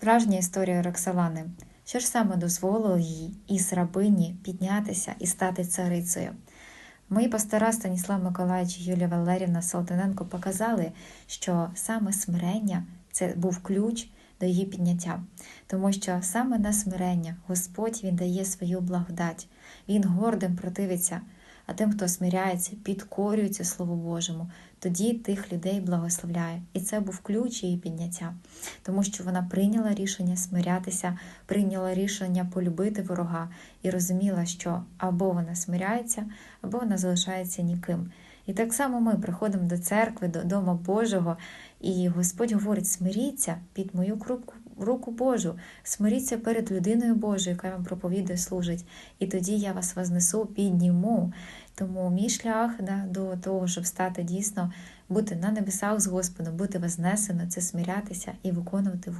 Справжня історія Роксолани. Що ж саме дозволило їй із рабині піднятися і стати царицею? Мої пастора Станіслав Миколаївич і Юлія Валерівна Салтаненко показали, що саме смирення це був ключ до її підняття, тому що саме на смирення Господь Він дає свою благодать, Він гордим противиться, а тим, хто смиряється, підкорюється Слову Божому, тоді тих людей благословляє. І це був ключ її підняття, тому що вона прийняла рішення смирятися, прийняла рішення полюбити ворога і розуміла, що або вона смиряється, або вона залишається ніким. І так само ми приходимо до церкви, до Дома Божого, і Господь говорить: смиріться під мою руку, руку Божу, смиріться перед людиною Божою, яка вам проповідує, служить. І тоді я вас вознесу, підніму. Тому мій шлях да, до того, щоб стати дійсно, бути на небесах з Господом, бути вознесено, це смирятися і виконувати волю.